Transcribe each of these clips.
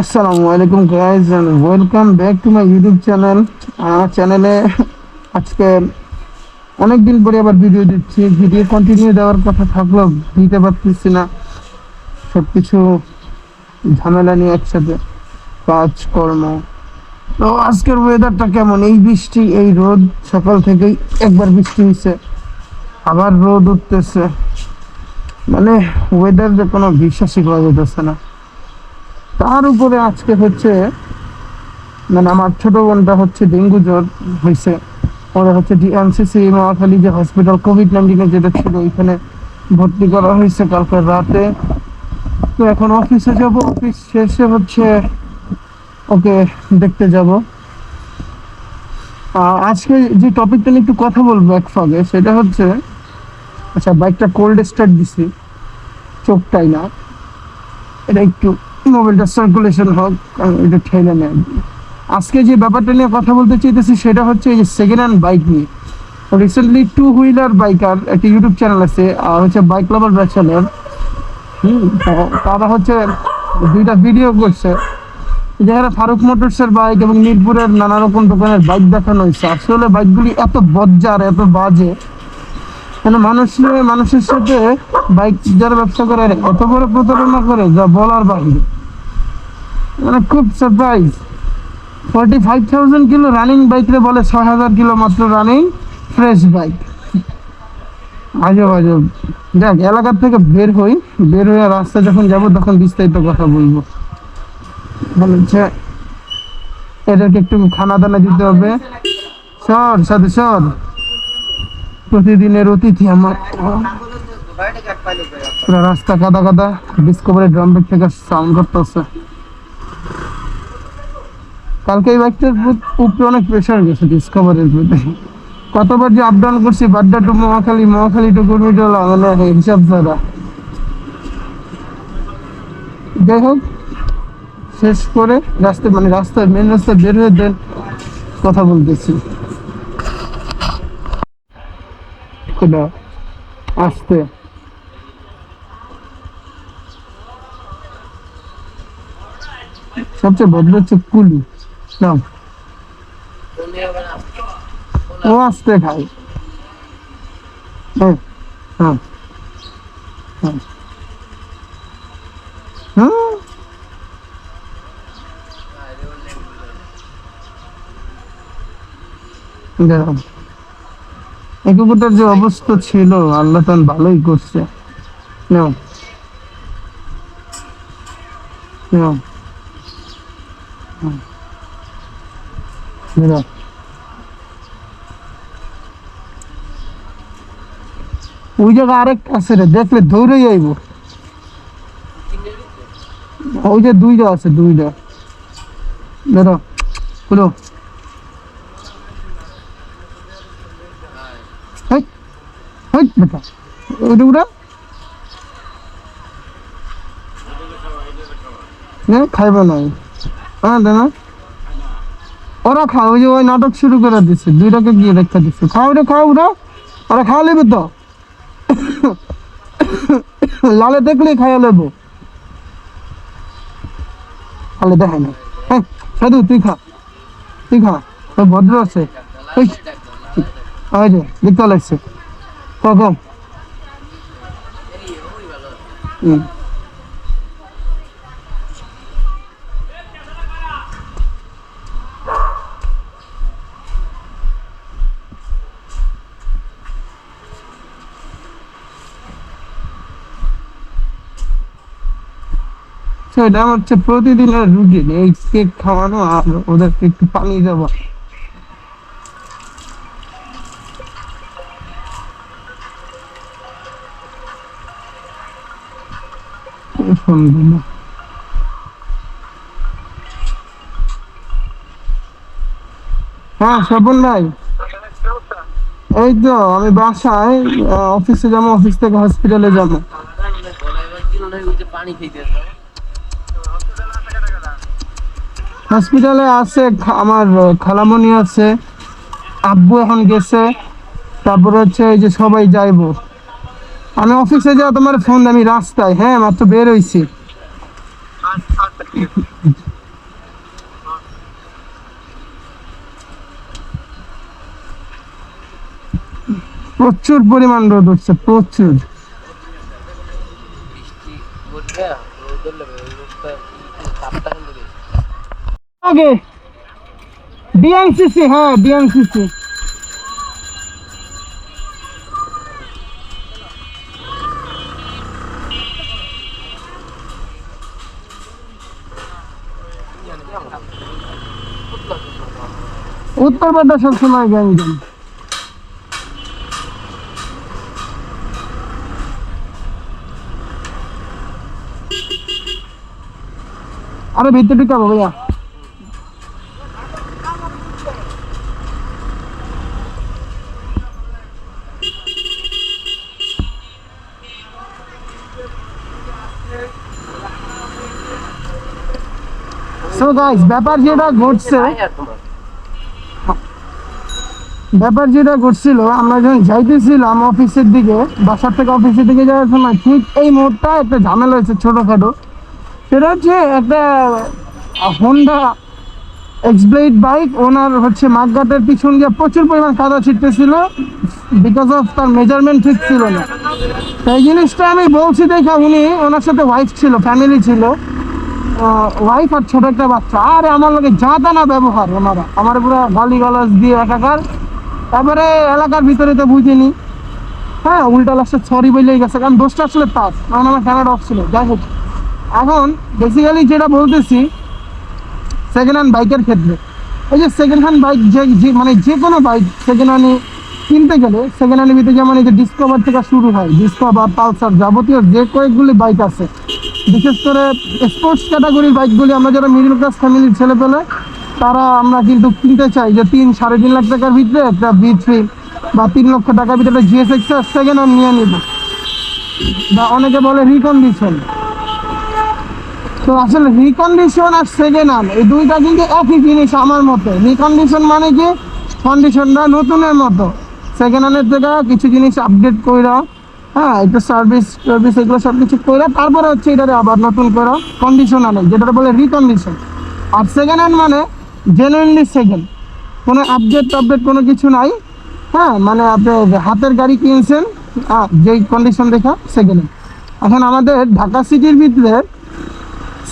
আসসালামু আলাইকুম guys and welcome back to my YouTube channel আমার চ্যানেলে আজকে অনেক দিন পরে আবার ভিডিও দিচ্ছি। ভিডিও কন্টিনিউ দেওয়ার কথা থাকলেও দিতে পারতেছি না। সব কিছু ঝামেলা নিয়ে একসাথে কাজকর্ম। তো আজকের ওয়েদারটা কেমন? এই বৃষ্টি, এই রোদ, সকাল থেকেই একবার বৃষ্টি হয়েছে আবার রোদ উঠতেছে। মানে ওয়েদার যে কোনো বিশ্বাসই করা যেতেছে না। তার উপরে আজকে হচ্ছে মানে আমার ছোট বোনটা হচ্ছে ডেঙ্গু জ্বর হয়েছে। ওরা হচ্ছে ডিএমসিসি নোয়াখালী যে হসপিটাল কোভিড নাইন্টিনের যেটা ছিল, ওইখানে ভর্তি করা হয়েছে কালকে রাতে। তো এখন অফিসে যাব অফিস শেষে হচ্ছে ওকে দেখতে যাব। আজকে যে টপিকটা নিয়ে একটু কথা বলব এক ফাগে সেটা হচ্ছে আচ্ছা বাইকটা কোল্ড স্টার্ট দিছি, চোখটাই না, এটা একটু মোবাইলটা সার্কুলেশন হোক এটা ঠেলে নেয়। আজকে যে ব্যাপারটা নিয়ে কথা বলতে চাইতেছি, সেটা হচ্ছে এই যে সেকেন্ড হ্যান্ড বাইক নিয়ে। রিসেন্টলি টু হুইলার বাইকার একটা ইউটিউব চ্যানেল আছে হচ্ছে বাইক লাভার ব্যাচেলার হুম তারা হচ্ছে দুইটা ভিডিও করছে। যেখানে ফারুক মোটরসের বাইক এবং মিরপুরের নানা রকম দোকানের বাইক দেখানো হয়েছে। আসলে বাইকগুলি এত বজ্জার, এত বাজে মানে মানুষ নিয়ে, মানুষের সাথে বাইক যারা ব্যবসা করে, এত বড় প্রতারণা করে, যা বলার বাহিরে মানে খুব surprise forty five thousand kilo running বাইকরে বলে ছয় হাজার কিলো মাত্র রানিং ফ্রেশ বাইক আজব আজব। দেখ এলাকার থেকে বের হই। বের হয়ে রাস্তায় যখন যাব, তখন বিস্তারিত কথা বলব। মানে হচ্ছে এদেরকে একটু খানা দানা দিতে হবে। সর, সাথে সর। প্রতিদিনের অতিথি আমার। পুরো রাস্তা কাদা কাদা ডিসকভারি ড্রাম ব্রেক থেকে সাউন্ড করতেছে। কালকে এই বাইকটার উপরে অনেক প্রেশার গেছে ডিসকভারির প্রতি। কতবার যে আপ ডাউন করছি, বাড্ডা টু মহাখালী মহাখালী টু কুর্মিটোলা মানে হিসাব ছাড়া। যাই হোক, শেষ করে রাস্তায় মানে রাস্তায় মেন রাস্তায় বের হয়ে দেন কথা বলতেছি। খোদা আসতে। সবচেয়ে ভদ্র হচ্ছে কুলু। নাও। ও আসতে খায় হ্যাঁ হ্যাঁ? হ্যাঁ দেখো যে অবস্থা ছিল, আল্লাহ তান ভালোই করছে। ওই জায়গায় আরেকটা আছে রে, দেখলে দৌড়েই আইব। ওই যে দুইটা আছে, দুইটা। খুলো হেই বেটা ওইটা না। খাইবে না। হ্যাঁ না। ওরা খাও যে ওই নাটক শুরু করে দিচ্ছে দুইটাকে গিয়ে রেখে দিচ্ছে খাও রে, খাও ওরা ওরা খাওয়া নেবে তো। লালে দেখলেই খাইয়া নেব তাহলে দেখায় না। হ্যাঁ সাধু, তুই খা। তুই খা। ভদ্র আছে। দেখতে লাগছে। হুম। সেটা আমার হচ্ছে প্রতিদিনের রুটিন এই কেক খাওয়ানো আর ওদেরকে একটু পানি দেওয়া শুনবে না হ্যাঁ স্বপন ভাই। এই তো, আমি বাসায় অফিসে যাব অফিস থেকে হসপিটালে যাব। হসপিটালে আছে আমার, খালামণি আছে, আব্বু এখন গেছে, তারপরে হচ্ছে এই যে সবাই যাইবো। আমি অফিসে যা তোমার ফোন, আমি রাস্তায় হ্যাঁ মাত্র বের হইছি। প্রচুর পরিমাণ রোদ হচ্ছে প্রচুর। আগে ডিএনসিসি হ্যাঁ ডিএনসিসি উত্তরপাড়া সবসময় গ্যাঞ্জাম আরে ভিতরে ঢুকাবো ভাইয়া। সো গাইস ব্যাপার যেটা ঘটছে আর তোমার ব্যাপার যেটা ঘটছিল, আমরা যখন যাইতেছিলাম অফিসের দিকে, বাসার থেকে অফিসের দিকে যাওয়ার সময় ঠিক এই মোড়টা একটা ঝামেলা হয়েছে ছোটোখাটো। সেটা হচ্ছে একটা হন্ডা এক্সব্লেড বাইক ওনার হচ্ছে মাঠঘাটের পিছন দিয়ে প্রচুর পরিমাণ কাদা ছিটতেছিল বিকজ অফ তার মেজারমেন্ট ঠিক ছিল না। সেই জিনিসটা আমি বলছি দেখা উনি ওনার সাথে ওয়াইফ ছিল ফ্যামিলি ছিল। ওয়াইফ আর ছোট একটা বাচ্চা। আর আমার লোকে যা তা না ব্যবহার, ওনারা। আমার পুরো গালি গালাজ দিয়ে একাকার। তারপরে এলাকার ভিতরে তো বুঝিনি হ্যাঁ উল্টা লাস্টে সরি বলেই গেছে, কারণ দোষটা আসলে তার, কারণ আমার ক্যামেরা অফ ছিল। যাই হোক, এখন বেসিক্যালি যেটা বলতেছি সেকেন্ড হ্যান্ড বাইকের ক্ষেত্রে। এই যে সেকেন্ড হ্যান্ড বাইক যে- মানে যে কোনো বাইক সেকেন্ড হ্যান্ড কিনতে গেলে সেকেন্ড হ্যান্ডের ভিতরে যেমন এই যে ডিসকভার থেকে শুরু হয় ডিসকভার পালসার যাবতীয় যে কয়েকগুলি বাইক আছে, বিশেষ করে স্পোর্টস ক্যাটাগরির বাইকগুলি আমরা যারা মিডিল ক্লাস ফ্যামিলির ছেলে পেলে তারা আমরা কিন্তু কিনতে চাই যে তিন, সাড়ে তিন লাখ টাকার ভিতরে একটা বি থ্রি বা তিন লক্ষ টাকার ভিতরে জিএসএক্স সেকেন্ড হ্যান্ড নিয়ে নিব। বা অনেকে বলে রিকন্ডিশন তো আসলে রিকন্ডিশন আর সেকেন্ড হ্যান্ড এই দুইটা কিন্তু একই জিনিস আমার মতে। রিকন্ডিশন মানে কি? কন্ডিশনটা নতুনের মতো। সেকেন্ড হ্যান্ডের থেকে কিছু জিনিস আপডেট কইরা হ্যাঁ একটু সার্ভিস সার্ভিস এগুলো সব কিছু কইরা, তারপরে হচ্ছে এটারে আবার নতুন করে কন্ডিশন আনে যেটা বলে রিকন্ডিশন আর সেকেন্ড হ্যান্ড মানে জেনুইনলি সেকেন্ড কোনো আপডেট টাপডেট কোনো কিছু নাই। হ্যাঁ মানে আপনি হাতের গাড়ি কিনছেন যেই কন্ডিশন দেখা সেকেন্ড হ্যান্ড এখন আমাদের ঢাকা সিটির ভিতরে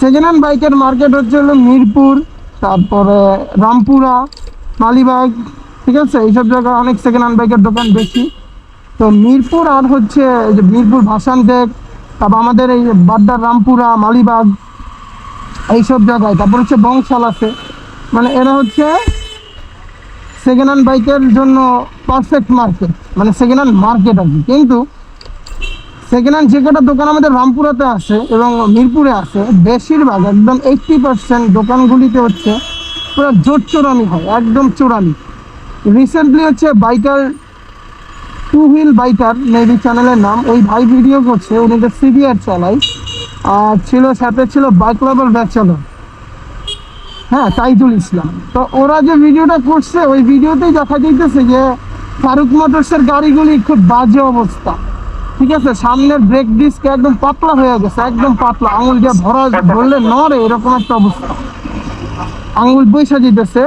সেকেন্ড হ্যান্ড বাইকের মার্কেট হচ্ছে হলো মিরপুর, তারপরে রামপুরা, মালিবাগ, ঠিক আছে? এইসব জায়গায় অনেক সেকেন্ড হ্যান্ড বাইকের দোকান বেশি। তো মিরপুর আর হচ্ছে যে মিরপুর ভাসানটেক তারপর আমাদের এই বাড্ডার রামপুরা, মালিবাগ, এইসব জায়গায়। তারপর হচ্ছে বংশাল আছে। মানে এরা হচ্ছে সেকেন্ড হ্যান্ড বাইকের জন্য পারফেক্ট মার্কেট মানে সেকেন্ড হ্যান্ড মার্কেট আর কি। কিন্তু সেকেন্ড হ্যান্ড যে কটা দোকান আমাদের রামপুরাতে আছে এবং মিরপুরে আছে, বেশিরভাগ একদম এইট্টি পার্সেন্ট দোকানগুলিতে হচ্ছে পুরো জোর চোরামি হয়, একদম চোরামি রিসেন্টলি হচ্ছে biker two wheel biker maybe চ্যানেলের নাম, ওই ভাই ভিডিও করছে, উনি তো সিবিআর চালায়, আর ছিল, সাথে ছিল বাইক লাভার ব্যাচেলর। হ্যাঁ তাইজুল ইসলাম। তো ওরা যে ভিডিওটা করছে, ওই ভিডিওতেই দেখা যাইতেছে যে ফারুক মোটরসের গাড়িগুলি খুব বাজে অবস্থা। ঠিক আছে? সামনের ব্রেক ডিস্ক একদম পাতলা হয়ে গেছে, একদম পাতলা। আঙুল দিয়ে ভরা ধরলে নড়ে, এরকম একটা অবস্থা। আঙুল পয়সা দিতেছে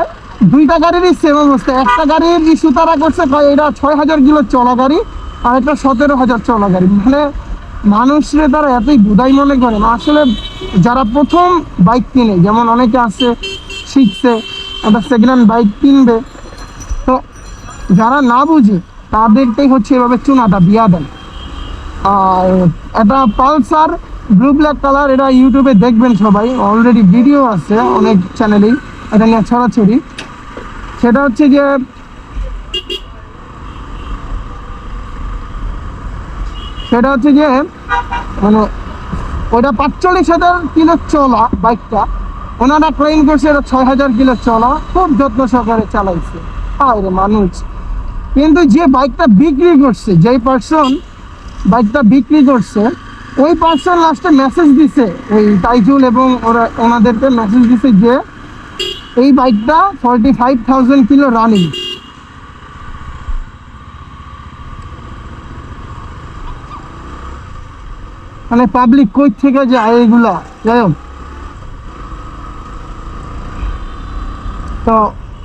দুইটা গাড়িরই সেম অবস্থা একটা গাড়ির ইস্যু তারা করছে এটা ছয় হাজার কিলো চলা গাড়ি, আর একটা সতেরো হাজার চলা গাড়ি। মানে মানুষরে তারা এতই বুধাই মনে করে না। আসলে যারা প্রথম বাইক কিনে, যেমন অনেকে আছে, শিখছে, একটা সেকেন্ড হ্যান্ড বাইক কিনবে, তো যারা না বুঝে, তাদেরটাই হচ্ছে এভাবে চুনাটা বিয়া দেয় আর এটা পালসার ব্লু ব্ল্যাক কালার এটা ইউটিউবে দেখবেন সবাই। অলরেডি ভিডিও আছে অনেক চ্যানেলেই এটা নিয়ে ছড়াছড়ি। সেটা হচ্ছে যে সেটা হচ্ছে যে মানে ওটা পাঁচচল্লিশ হাজার কিলো চলা বাইকটা। ওনারা ক্লেম করছে এটা ছয় হাজার কিলো চলা খুব যত্ন সহকারে চালাইছে। আরে মানুষ। কিন্তু যে বাইকটা বিক্রি করছে, যেই পার্সন বাইকটা বিক্রি করছে, ওই পার্সন লাস্টে মেসেজ দিছে, ওই তাইজুল এবং ওরা, ওনাদেরকে মেসেজ দিছে যে, এই বাইকটা forty five thousand kilo running মানে পাবলিক কই থেকে যায় এইগুলা যাই হোক। তো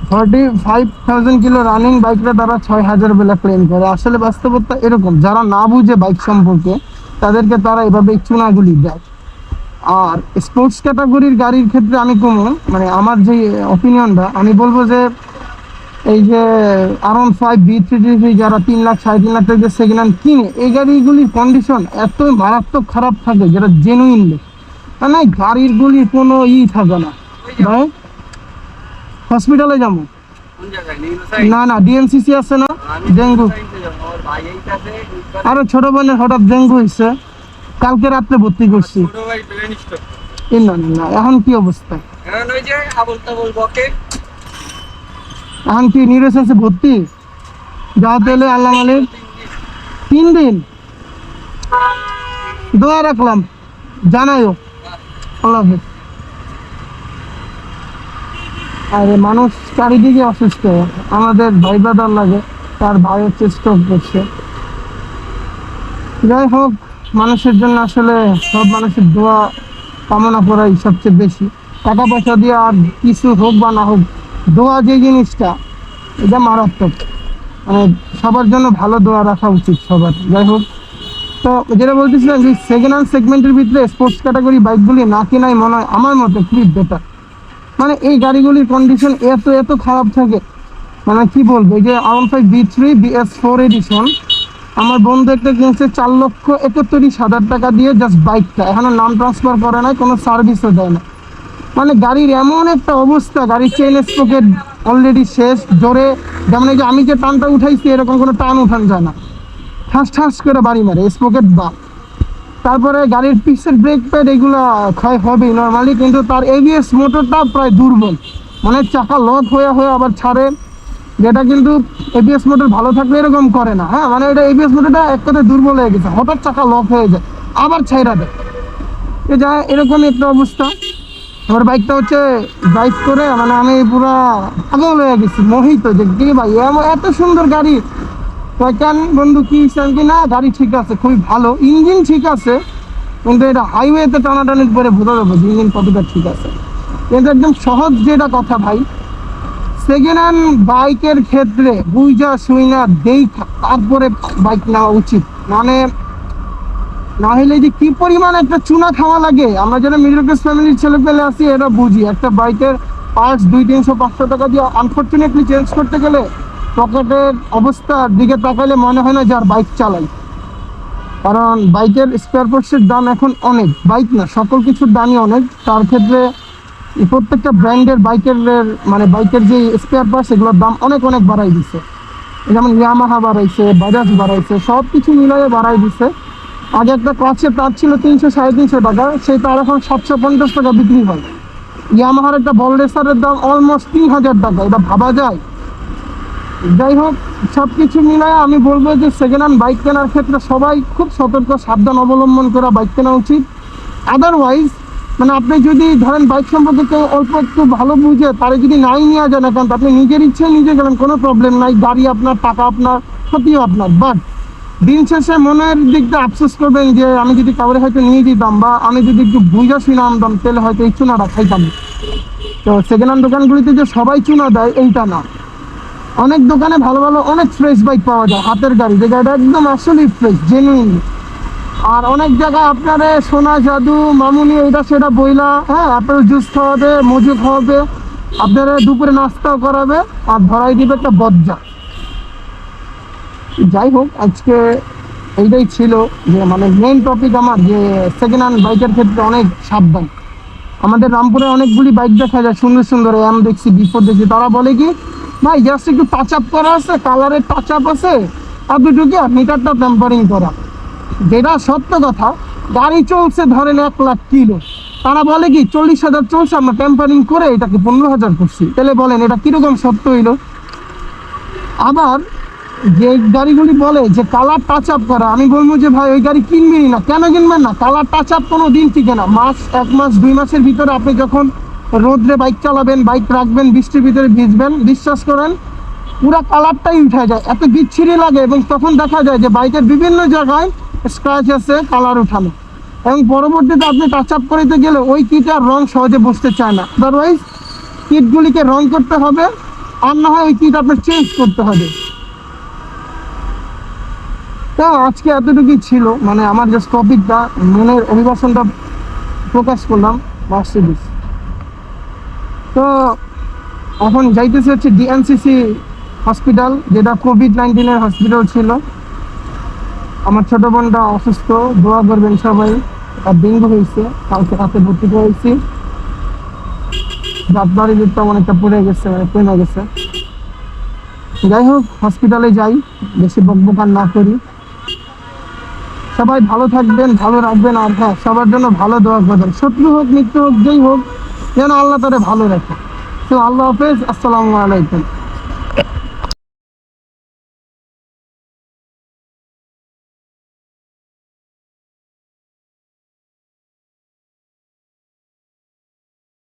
thirty five thousand kilo running বাইকরা তারা ছয় হাজার বেলা ক্লেম করে। আসলে বাস্তবতা এরকম। যারা না বুঝে বাইক সম্পর্কে, তাদেরকে তারা এভাবে চুনাগুলি দেয়। আর স্পোর্টস ক্যাটাগরির গাড়ির ক্ষেত্রে আমি কমন। মানে আমার যে অপিনিয়নটা আমি বলব যে এই যে R one five V three three যারা তিন লাখ সাড়ে তিন লাখ টাকা সেকেন্ড হ্যান্ড কিনে এই গাড়িগুলির কন্ডিশন এত মারাত্মক খারাপ থাকে যেটা জেনুইনলি মানে গাড়িরগুলির কোনো ই থাকে না। ভাই হসপিটালে যাব। না না ডিএমসিসি আছে না? ডেঙ্গু। আরও ছোট বোনের হঠাৎ ডেঙ্গু হয়েছে। কালকে রাত্রে ভর্তি করছি। না এখন কি অবস্থা? এখন ওই যে আবল তাবল বকে। এখন কি ভর্তি। যাও তাহলে আল্লাহ মালিক। তিন দিন। দোয়া রাখলাম। জানাইও। আল্লাহ আরে মানুষ চারিদিকে অসুস্থ। আমাদের ভাই ব্রাদার লাগে। তার ভাইয়ের চেষ্টা করছে। যাই হোক, মানুষের জন্য আসলে সব মানুষের দোয়া কামনা করাই সবচেয়ে বেশি। টাকা পয়সা দিয়ে আর কিছু হোক বা না হোক দোয়া যে জিনিসটা, এটা মারাত্মক। মানে সবার জন্য ভালো দোয়া রাখা উচিত সবার। যাই হোক, তো যেটা বলতেছিলাম যে সেকেন্ড হ্যান্ড সেগমেন্টের ভিতরে স্পোর্টস ক্যাটাগরি বাইকগুলি না কেনাই মনে হয় আমার মতে খুবই বেটার মানে এই গাড়িগুলির কন্ডিশন এত এত খারাপ থাকে। মানে কি বলব যে R five V three B BS four edition আমার বন্ধু একটা কিনছে চার লক্ষ একত্রিশ হাজার টাকা দিয়ে জাস্ট বাইকটা এখনও নাম ট্রান্সফার করে নাই, কোনো সার্ভিসও দেয় না। মানে গাড়ির এমন একটা অবস্থা, গাড়ির চেন স্পোকেট অলরেডি শেষ, জোরে। যেমন এই যে আমি যে টানটা উঠাইছি, এরকম কোনো টান উঠান যায় না। ঠাস ঠাস করে বাড়ি মারে স্পোকেট বা। তারপরে গাড়ির পিসের ব্রেক প্যাড এগুলো ক্ষয় হবেই নর্মালি কিন্তু তার এবিএস মোটরটা প্রায় দুর্বল। মানে চাকা লক হয়ে হয়ে আবার ছাড়ে। যেটা কিন্তু এবিএস মোটর ভালো থাকলে এরকম করে না হ্যাঁ? মানে এটা এবিএস মোটরটা এক কথায় দুর্বল হয়ে গেছে, হঠাৎ চাকা লক হয়ে যায়, আবার ছাইরা দেয়। যা, এরকমই একটা অবস্থা। আমার বাইকটা হচ্ছে ড্রাইভ করে মানে আমি পুরা পাগল হয়ে গেছি, মোহিত যে কি ভাই এত সুন্দর গাড়ি। কেন বন্ধু, কি হিসাব না, গাড়ি ঠিক আছে, খুবই ভালো। ইঞ্জিন ঠিক আছে, কিন্তু এটা হাইওয়েতে টানাটানির পরে বোঝা যাবে ইঞ্জিন কতটা ঠিক আছে। কিন্তু একদম সহজ যেটা কথা ভাই সেকেন্ড হ্যান্ড বাইকের ক্ষেত্রে বুঝা শুইনা, দেখা তারপরে বাইক নেওয়া উচিত। মানে না হলে যে কি পরিমাণ একটা চুনা খাওয়া লাগে? আমরা যারা মিডল ক্লাস ফ্যামিলির ছেলে পেলে আছি, এটা বুঝি। একটা বাইকের পার্টস দুই, তিনশো, পাঁচশো টাকা দিয়ে আনফর্চুনেটলি চেঞ্জ করতে গেলে পকেটের অবস্থার দিকে তাকালে মনে হয় না যার বাইক চালাই। কারণ বাইকের স্পেয়ার পার্টসের দাম এখন অনেক। বাইক না, সকল কিছুর দামই অনেক। তার ক্ষেত্রে এই প্রত্যেকটা ব্র্যান্ডের বাইকের মানে বাইকের যে স্পেয়ার পার্টস এগুলোর দাম অনেক অনেক বাড়াই দিছে। যেমন ইয়ামাহা বাড়াইছে বাজাজ বাড়াইছে সব কিছু মিলিয়ে বাড়াই দিছে। আগে একটা ক্লাচের তার ছিল তিনশো, সাড়ে তিনশো টাকা। সেই তার এখন সাতশো পঞ্চাশ টাকা বিক্রি হয়। ইয়ামাহার একটা বল রেসারের দাম অলমোস্ট তিন হাজার টাকা। এটা ভাবা যায়। যাই হোক সব কিছু মিলায় আমি বলব যে সেকেন্ড হ্যান্ড বাইক কেনার ক্ষেত্রে সবাই খুব সতর্ক, সাবধান অবলম্বন করা বাইক কেনা উচিত। আদারওয়াইজ মানে আপনি যদি ধরেন বাইক সম্পর্কে কেউ অল্প একটু ভালো বুঝে, তারে যদি নাই নিয়ে যান এখন আপনি নিজের ইচ্ছে নিজে গেলেন, কোনো প্রবলেম নাই। গাড়ি আপনার, টাকা আপনার, ক্ষতিও আপনার। বাট দিন শেষে মনের দিকটা আফসোস করবেন যে আমি যদি কাউরে হয়তো নিয়ে দিতাম বা আমি যদি একটু বুঝা শুনে আনতাম তাহলে হয়তো এই চুনাটা খাইতাম। তো সেকেন্ড হ্যান্ড দোকানগুলিতে যে সবাই চুনা দেয়, এইটা না। অনেক দোকানে ভালো ভালো, অনেক ফ্রেশ বাইক পাওয়া যায়, হাতের গাড়ি। যে গাড়িটা একদম আসলেই ফ্রেশ জেনুইন আর অনেক জায়গায় আপনারে সোনা, জাদু, মামুনি এটা সেটা বইলা হ্যাঁ আপনার জুস খাওয়াবে মজু খাওয়াবে, আপনারা দুপুরে নাস্তাও করাবে, আর ধরাই দিবে একটা বজ্জা। যাই হোক, আজকে এইটাই ছিল যে মানে মেইন টপিক আমার, যে সেকেন্ড হ্যান্ড বাইকের ক্ষেত্রে অনেক সাবধান। আমাদের রামপুরে অনেকগুলি বাইক দেখা যায়, সুন্দর সুন্দর এম দেখছি বিফোর দেখছি। তারা বলে কি, ভাই জাস্ট একটু টাচ আপ করা আছে কালারের টাচ আপ আছে, আর দুটো কি আর মিটারটা টেম্পারিং করা। যেটা সত্য কথা, গাড়ি চলছে ধরেন এক লাখ কিলো। তারা বলে কি, চল্লিশ হাজার চলছে, আমরা টেম্পারিং করে এটাকে পনেরো হাজার করছি। তাহলে বলেন, এটা কীরকম সত্য হইল? আবার যে গাড়িগুলি বলে যে কালার টাচ আপ করা, আমি বলব যে ভাই, ওই গাড়ি কিনবেনই না। কেন কিনবেন না? কালার টাচ আপ কোনো দিন টিকে না। মাস, এক মাস, দুই মাসের ভিতরে আপনি যখন রোদ্রে বাইক চালাবেন বাইক রাখবেন, বৃষ্টির ভিতরে ভিজবেন, বিশ্বাস করেন, পুরো কালারটাই উঠে যায়। এত বিচ্ছিরি লাগে এবং তখন দেখা যায় যে বাইকের বিভিন্ন জায়গায় স্ক্র্যাচ আছে, কালার উঠানো এবং পরবর্তীতে আপনি টাচ আপ করতে গেলে ওই কিটার রং সহজে বসতে চায় না। আদারওয়াইজ কিটগুলিকে রং করতে হবে, আর না হয় ওই কিট আপনার চেঞ্জ করতে হবে। তো আজকে এতটুকুই ছিল। মানে আমার জাস্ট টপিকটা মনের অভিবাসনটা প্রকাশ করলাম মার্সিডিস তো এখন যাইতেছে হচ্ছে ডিএনসিসি হসপিটাল যেটা কোভিড নাইন্টিনের হসপিটাল ছিল। আমার ছোট বোনটা অসুস্থ, দোয়া করবেন সবাই। আর ডেঙ্গু হয়েছে, কালকে রাতে ভর্তি হয়েছি রাত বাড়ি দিকটা অনেকটা পড়ে গেছে মানে কমে গেছে। যাই হোক হসপিটালে যাই, বেশি বকবকার না করি। সবাই ভালো থাকবেন, ভালো রাখবেন আর হ্যাঁ সবার জন্য ভালো দোয়া করবেন। শত্রু হোক মৃত্যু হোক, যেই হোক, যেন আল্লাহ তারা ভালো রাখে। তো আল্লাহ হাফেজ, আসসালামু আলাইকুম।